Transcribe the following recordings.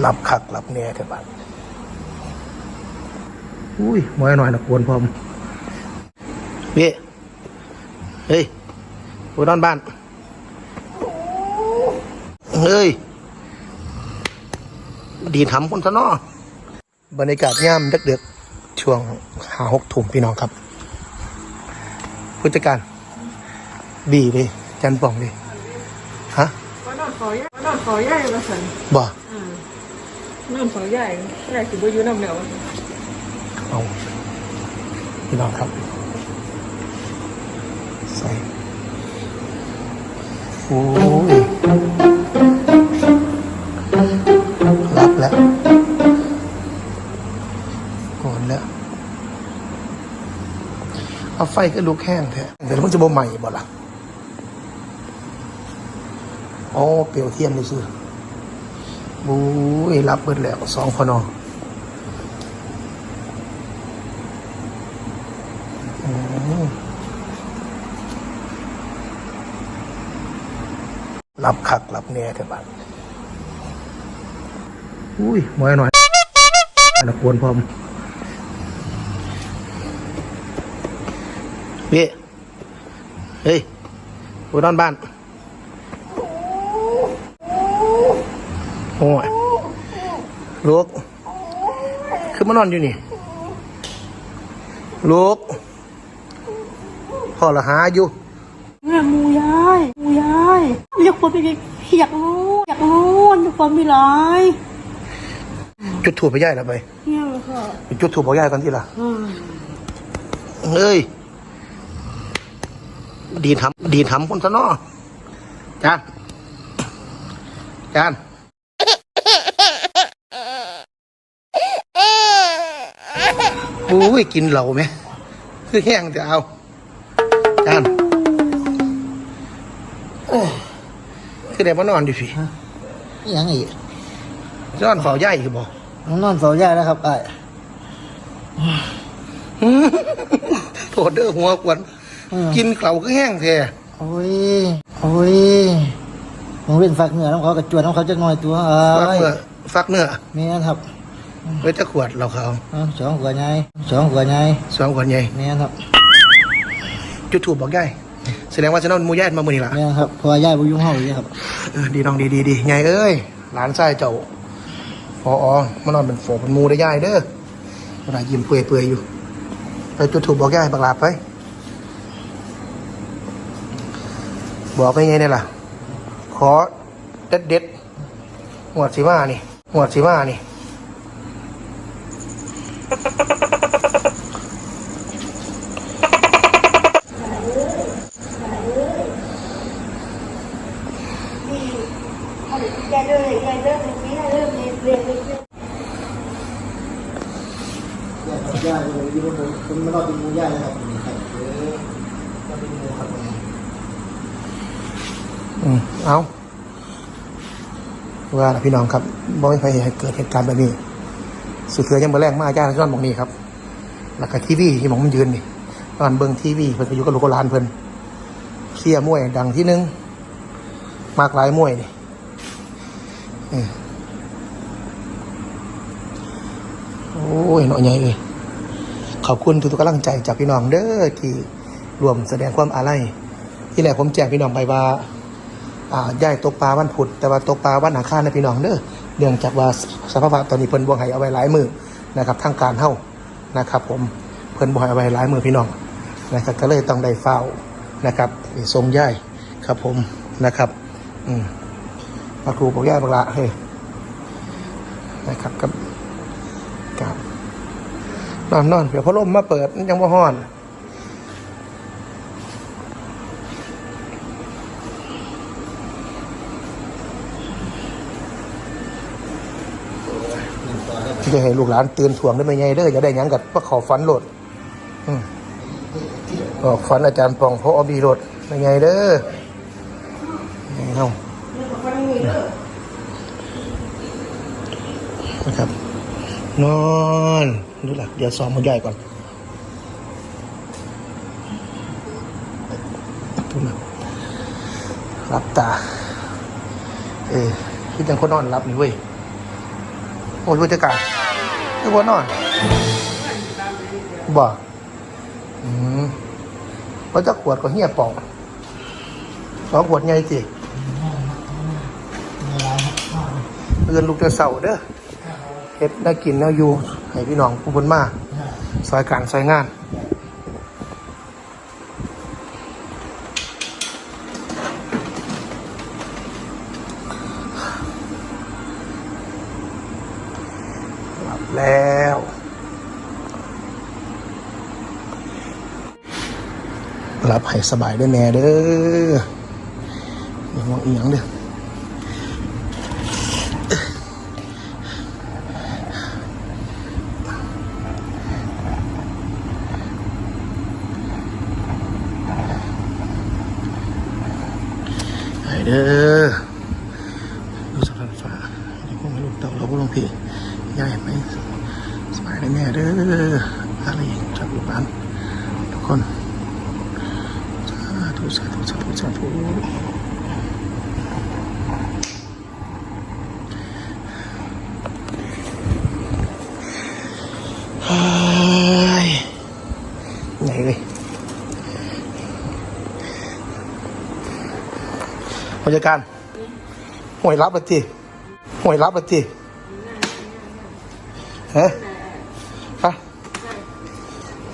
หลับคักหลับแน่เถอะบ้านอุ้ยมอยหน่อยนะกวนพร้อมพี่เฮ้ยกูนอนบ้าน เฮ้ย ดีทำคนซะเนาะบรรยากาศย่ำดึกๆช่วงหาหกทุ่มพี่น้องครับผู้จัดการบีเลยจันป่องเลยฮะว่า นอนขอใหญ่ว่านอนขอใหญ่มาสั่นบ่อ่านอนขอใหญ่ใหญ่สิบอยู่น้ำเหนียวเอาพี่น้องครับ ใส่โอ้ยรับแล้วก่อนแล้วเอาไฟก็ลุกแห้งแท้เดี๋ยวมันจะบ่ใหม่บ่ล่ะอ๋อเปลวเทียนดูสิ บู้ยรับเบิดแล้วสองพนออืมรับคักรับแน่เถอะบ้านอุ้ยมอยหน่อยนะกวนพร้อมพี่เฮ้ยกูนอนบ้าน โอ้ยลูกคือมานอนอยู่นี่ลูกพ่อละหาอยู่แม่มูยายมูยายอยากคนไปอยากรู้อยากรู้อยากคนมีหลายจุดถูกไปย่ายแล้วไปเนี่ยเลยค่ะจุดถูกไปย่ายกันที่ละอ่าเอ้ยดีทำดีทำคนซะเนาะจานจาน อุ้ยกินเหล่าไหมคือแห้งจะเอาจานโอ้คือได้มานอนดิพี่ยังอีกนอนเฝ้าย่ายอีกบ่นอนเฝ้าย่าแล้วครับไอ้โถเด้อหัวกวน กินเกล่าก็แห้งแท้โอ้ยโอ้ยผมเป็นฝักเหนือน้องเขากระจวนน้องเขาจะน้อยตัวเอ้ฟักยเนื้อฟักเนื้อเมียนครับ ไว้จะขวดเราเขาเอาสองหัวใหญ่สองหัวใหญ่สองขวดใหญ่เมียนครับจุดถูกบอกย่ายแสดงว่าจะนอนหมูย่ายมามือนี่ละเมียนครับเพราะว่าย่าบุยุ่งเฮาอยู่ครับเออดีน้องดีดีดีไงเอ้ยหลานชายเจ้าพออ๋อมานอนเป็นโฝเป็นหมูได้ย่ายเด้อเวลายิ้มเปื่อยเปื่อยๆอยู่ไปจุดถูกบอกย่ายบักหลาบไปบอกไม่ไงเนี่ยล่ะขอเด็ดเด็ดๆหวดสีมานี่หวดสีมานี่ ยายเดินยายเดินนี่ยายเดินเรียนเรียน ย่าเลยอยู่บนคนมานอนเป็นมูย่าเลยครับครับเออก็เป็นมูครับอืมเอาว่าล่ะพี่น้องครับบ่ไม่ใครให้เกิดเหตุการณ์แบบนี้ สุดเทือยังมาแรงมากย่าที่นอนหมองนี้ครับแล้วก็ทีวีที่มองมันยืนนี่ตอนเบิ่งทีวีเพิ่นไปอยู่กับลูกกับหลานเพิ่นเสียมวยดังที่หนึ่งมากหลายมวยนี่เออโอ้ยหน่อยใหญ่เลย ขอบคุณทุกๆกำลังใจจากพี่น้องเด้อที่รวมแสดงความอาลัยที่แรกผมแจ้งพี่น้องไปว่าอ่าย้ายตกปลาวันพุธแต่ว่าตกปลาวันอังคารนะพี่น้องเด้อเนื่องจากว่าสภาพอากาตอนนี้เพิ่นบ่ให้เอาไว้หลายมือนะครับทางการเฮานะครับ ผมเพิ่นบ่ให้เอาไว้หลายมือพี่น้องนะครับก็เลยต้องได้เฝ้านะครับทรงย้ายครับผมนะครับอืมพระครูบอกย้ายบักละเฮ้ยนะครับกับกับ นอนนอนเดี๋ยวพัดลมมาเปิดยังบ่ฮ้อนจะให้ลูกหลานตื่นถ่วงได้ไหมไงเด้ออย่าได้ยังกับว่าขอฝันโหลดอืมบอกฝันอาจารย์ปองเพราะอบีโหลดไม่ไงเด้อไม่เอานะครับ นอนดูหลักเดี๋ยวซ้อมมันใหญ่ก่อนทุกนะรับตา เออคิดยังคนนอนรับนี่เว้ย โอ้ยผู้จัดการไม่บ่นอนบ่อืมว่าจะขวดก็เฮียปองสองขวดไงจิเรือนลูกจะเสาเด้อ เฮ็ดได้กินแล้วอยู่ให้พี่น้องผู้บนมาซอยการซอยงานหลับแล้วหลับให้สบายด้วยแน่เด้ออย่ามองอีหยังเด้อ เด้อดูสถานฟ้าเดี๋ยวคงให้ลูกเต่าเราก็ลงพี่ใหญ่ไหมสบายเลยแม่เด้ออะไรจับลูกบ้านทุกคนสาธุสาธุสาธุสาธุเฮ้ยไหนเลย ผู้จัดการหวยรับบัตีหวยรับบัตีฮะฮะ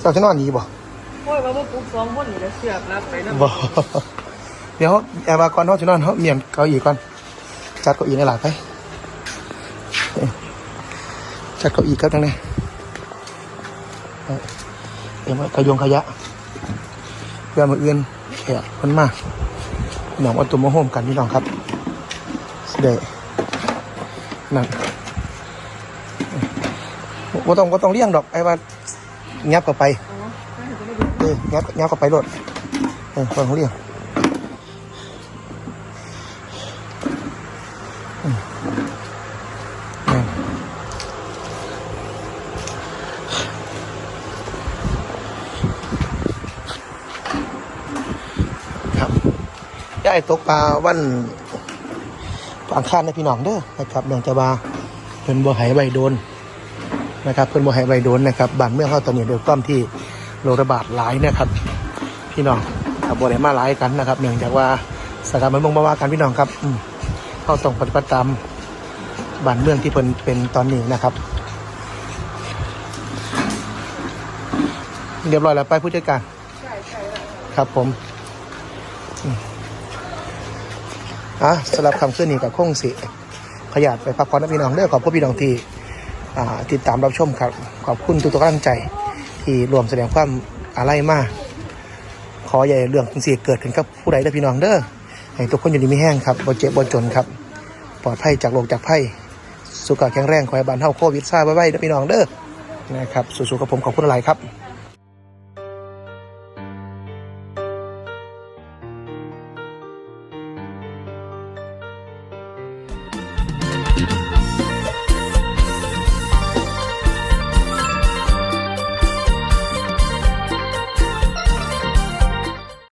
เจ้าจะนอนอยู่บ่โอ้ยว่าบ่ปลุกสองคนนี่แล้วเสือกรับไปนำบ่เดี๋ยวแอร์บาก่อนเนาะจะนอนเนาะเมียนเก้าอี้ก่อน จัดเก้าอี้ในหลังไปเอ้ยจัดเก้าอี้ครับทั้งนี้เอ้ยเดี๋ยวมาขยงขยะเพื่อมาเอื้อนแขกคนมา หนองเอาตัวมโฮมกันพี่น้องครับเดนั่นว่าต้องว่าต้องเลี้ยงดอกไอ้ว่างับกับไปเอองับงับกับไปรถเออฟังเขาเรียงอืมอืมครับ ย่ายตกปลาวันอังคารในพี่น้องเด้อนะครับเนื่องจากว่าเพิ่นบ่ใหายใบโดนนะครับเพิ่นบ่ใหายใบโดนนะครับบ้านเมืองเขาตอนนี้โดยความที่โรคระบาดหลายนะครับ พี่น้องกับบริมาหลายกันนะครับ เนื่องจากว่าสถานบันเมืองมาว่ากันพี่น้องครับอืเข้าต้องปฏิบัติตามบ้านเมืองที่เป็นเป็นตอนนี้นะครับ เรียบร้อยแล้วไปผู้จัดการครับผม อะสำหรับคำขึ้นนี้กับคงสิขยัดไปพักผ่อนนะพี่น้องเด้อขอบคุณพี่น้องที่ติดตามรับชมครับ ขอบคุณทุกๆกำลังใจ ที่รวมแสดงความอะไรมากขอให้เรื่องสิ่งเกิดขึ้นกับผู้ใดเด้อพี่น้องเด้อให้ทุกคนอยู่ดีมีแห้งครับบ่เจ็บบ่จนครับ ปลอดภัยจากโรคจากภัยสุขภาพแข็งแรงขอให้บานเท่าโควิดซ่าไว้ไว้เด้อพี่น้องเด้อนะครับสู้ๆกับผมขอบคุณหลายครับ